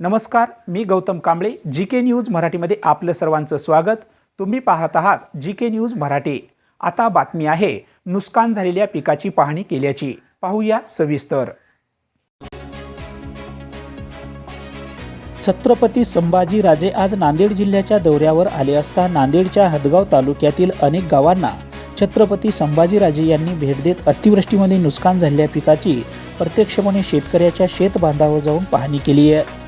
नमस्कार मी Gautam Kamble G K news मराठीमध्ये आपलं सर्वांचं स्वागत. तुम्ही पाहत आहात जी के न्यूज मराठी. आता बातमी आहे नुकसान झालेल्या पिकाची पाहणी केल्याची. पाहूया सविस्तर. छत्रपती संभाजीराजे आज नांदेड जिल्ह्याच्या दौऱ्यावर आले असता नांदेडच्या हदगाव तालुक्यातील अनेक गावांना छत्रपती संभाजीराजे यांनी भेट देत अतिवृष्टीमध्ये नुकसान झालेल्या पिकाची प्रत्यक्षपणे शेतकऱ्याच्या शेतबांधावर जाऊन पाहणी केली आहे.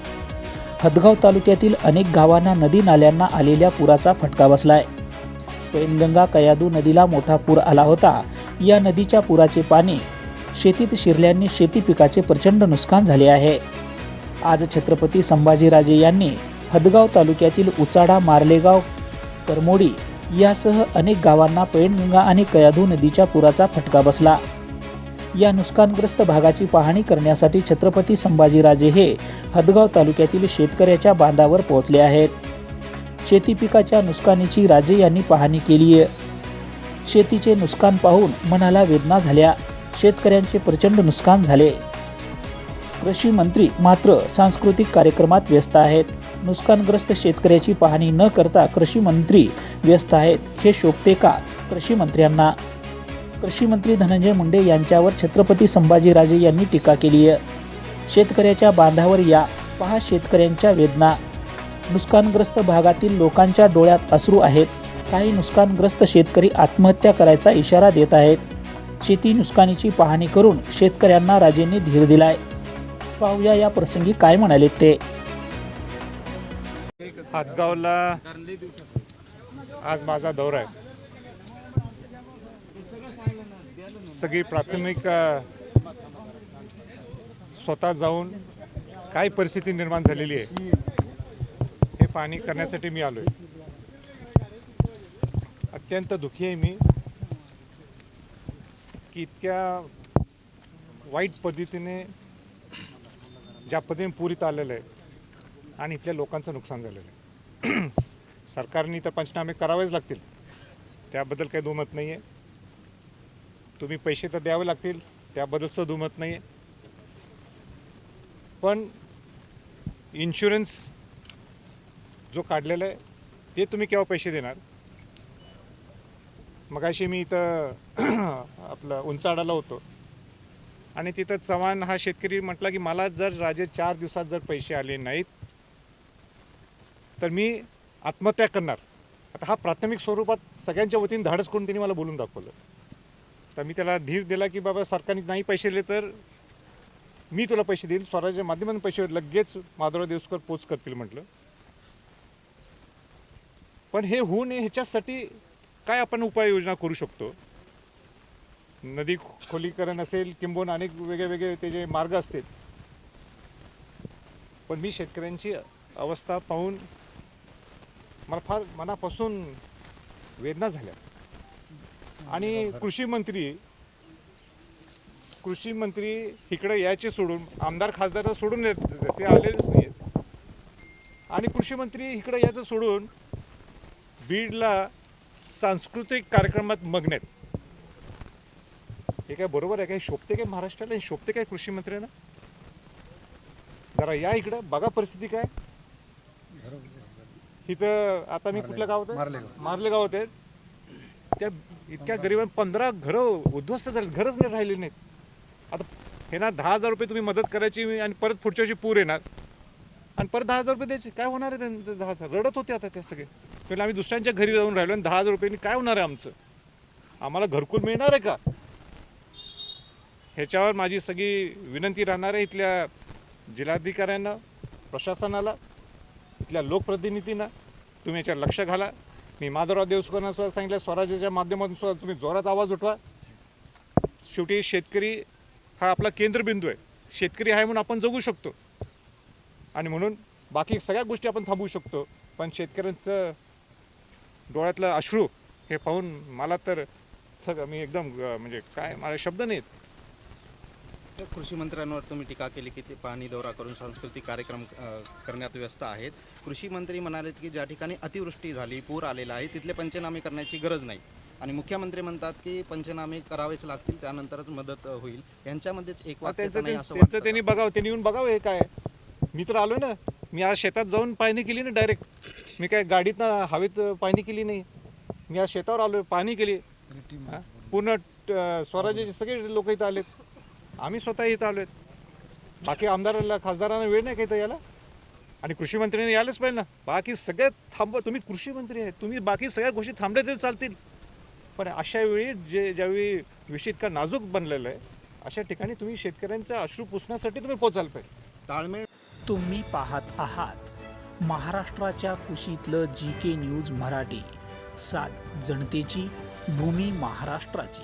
हदगाव तालुक्यातील अनेक गावांना नदी नाल्यांना आलेल्या पुराचा फटका बसलाय. पैनगंगा कयादू नदीला मोठा पूर आला होता. या नदीच्या पुराचे पाणी शेतीत शिरल्याने शेती पिकाचे प्रचंड नुकसान झाले आहे. आज छत्रपती संभाजीराजे यांनी हदगाव तालुक्यातील उचाडा मार्लेगाव करमोडी यासह अनेक गावांना पैनगंगा आणि कयाधू नदीच्या पुराचा फटका बसला. या नुकसानग्रस्त भागाची पाहणी करण्यासाठी छत्रपती संभाजीराजे हे हदगाव तालुक्यातील शेतकऱ्याच्या बांधावर पोहोचले आहेत. शेती पिकाच्या नुकसानीची राजे यांनी पाहणी केली आहे. शेतीचे नुकसान पाहून मनाला वेदना झाल्या. शेतकऱ्यांचे प्रचंड नुकसान झाले. कृषी मंत्री मात्र सांस्कृतिक कार्यक्रमात व्यस्त आहेत. नुकसानग्रस्त शेतकऱ्याची पाहणी न करता कृषी मंत्री व्यस्त आहेत हे शोभते का? कृषी मंत्र्यांना कृषी मंत्री धनंजय मुंडे यांच्यावर छत्रपती संभाजीराजे यांनी टीका केली आहे. शेतकऱ्याच्या बांधावर या. पहा शेतकऱ्यांच्या वेदना. नुकसानग्रस्त भागातील लोकांच्या डोळ्यात अश्रू आहेत. काही नुकसानग्रस्त शेतकरी आत्महत्या करायचा इशारा देत आहेत. शेती नुकसानीची पाहणी करून शेतकऱ्यांना राजेंनी धीर दिलाय. पाहूया या प्रसंगी काय म्हणाले ते. हातगावला आज माझा दौरा आहे. सगळी प्राथमिक स्वतः जाऊन काय परिस्थिती निर्माण झालेली आहे हे पाहणी करण्यासाठी मी आलो आहे अत्यंत दुःखी आहे मी की इतक्या वाईट पद्धतीने ज्या पद्धतीने पुरीत आलेलं आहे आणि इथल्या लोकांचं नुकसान झालेलं आहे. सरकारने तर पंचनामे करावेच लागतील. त्याबद्दल काही दुमत नाही आहे तुम्ही पैसे तर द्यावे लागतील त्याबद्दल सुद्धा दुमत नाही आहे पण इन्शुरन्स जो काढलेला आहे ते तुम्ही केव्हा पैसे देणार? मगाशी मी इथं आपलं उंचाडाला होतो. आणि तिथं चव्हाण हा शेतकरी म्हटला की मला जर राजे चार दिवसात जर पैसे आले नाहीत तर मी आत्महत्या करणार. आता हा प्राथमिक स्वरूपात सगळ्यांच्या वतीने धाडस करून त्यांनी मला बोलून दाखवलं. तर मी त्याला धीर दिला की बाबा सरकारने नाही पैसे दिले तर मी तुला पैसे देईल. स्वराज्य माध्यमातून पैसे लगेच माधवराव देवस्कर पोच करतील म्हटलं. पण हे होऊ नये ह्याच्यासाठी काय आपण उपाययोजना करू शकतो? नदी खोलीकरण असेल किंबहुना अनेक वेगळे वेगळे ते जे मार्ग असतील. पण मी शेतकऱ्यांची अवस्था पाहून मला फार मनापासून वेदना झाल्या. आणि कृषी मंत्री कृषी मंत्री इकडे यायचे सोडून आमदार खासदार सोडून येत ते आलेलेच नाहीत. आणि कृषी मंत्री इकडे यायचं सोडून बीडला सांस्कृतिक कार्यक्रमात मग्न आहेत. हे काय बरोबर आहे? काय शोभते काय महाराष्ट्राला? हे शोभते काय कृषी मंत्र्यांना? जरा या इकडं बघा परिस्थिती काय. इथं आता मी कुठल्या गावात? मार्ले गावात आहेत त्या इतक्या गरिबांना पंधरा घरं उद्ध्वस्त झाले घरच नाही राहिली नाहीत. आता हे ना दहा हजार रुपये तुम्ही मदत करायची आणि परत पुढच्या वर्षी पूर येणार. आणि परत दहा हजार रुपये द्यायचे. काय होणार आहे त्यांचं दहा हजार? रडत होते आता त्या सगळे. पहिले आम्ही दुसऱ्यांच्या घरी जाऊन राहिलो आणि दहा हजार रुपयांनी काय होणार आहे आमचं? आम्हाला घरकुल मिळणार आहे का? ह्याच्यावर माझी सगळी विनंती राहणार आहे इथल्या जिल्हाधिकाऱ्यांना प्रशासनाला इथल्या लोकप्रतिनिधींना. तुम्ही याच्यावर लक्ष घाला. मी माधवराव देवसुखांना सुद्धा सांगितलं स्वराज्याच्या माध्यमातून सुद्धा तुम्ही जोरात आवाज उठवा. शेवटी शेतकरी हा आपला केंद्रबिंदू आहे. शेतकरी आहे म्हणून आपण जगू शकतो. आणि म्हणून बाकी सगळ्या गोष्टी आपण थांबवू शकतो. पण शेतकऱ्यांचं डोळ्यातलं अश्रू हे पाहून मला तर सगळं मी एकदम म्हणजे काय मला शब्द नाहीत. कृषी मंत्र्यांवर तुम्ही टीका केली की ते पाहणी दौरा करून सांस्कृतिक कार्यक्रम करण्यात व्यस्त आहेत. कृषी मंत्री म्हणाले की ज्या ठिकाणी अतिवृष्टी झाली पूर आलेला आहे तिथले पंचनामे करण्याची गरज नाही. आणि मुख्यमंत्री म्हणतात की पंचनामे करावेच लागतील त्यानंतरच मदत होईल. यांच्यामध्येच एक त्यांचं त्यांनी? बघावं त्यांनी येऊन बघावं हे काय मी तर आलोय ना मी आज शेतात जाऊन पाहणी केली ना डायरेक्ट मी काय गाडीतनं हवेत पाहणी केली नाही. मी आज शेतावर आलो पाहणी केली? पूर्ण स्वराज्याचे सगळे लोक इथं आलेत. आम्ही स्वतः इथं आलो आहेत बाकी आमदाराला खासदारांना वेळ नाही का इथं याला आणि कृषी मंत्र्यांनी यायलाच पाहिजे ना. बाकी सगळ्यात थांब तुम्ही कृषी मंत्री आहे तुम्ही बाकी सगळ्या गोष्टी थांबल्या तरी चालतील. पण अशा वेळी जे ज्यावेळी विषय इतका नाजूक बनलेला आहे अशा ठिकाणी तुम्ही शेतकऱ्यांचा अश्रू पुसण्यासाठी तुम्ही पोचायला पाहिजे. ताळमेळ तुम्ही पाहत आहात महाराष्ट्राच्या कुशीतलं जी के न्यूज मराठी. सात जनतेची भूमी महाराष्ट्राची.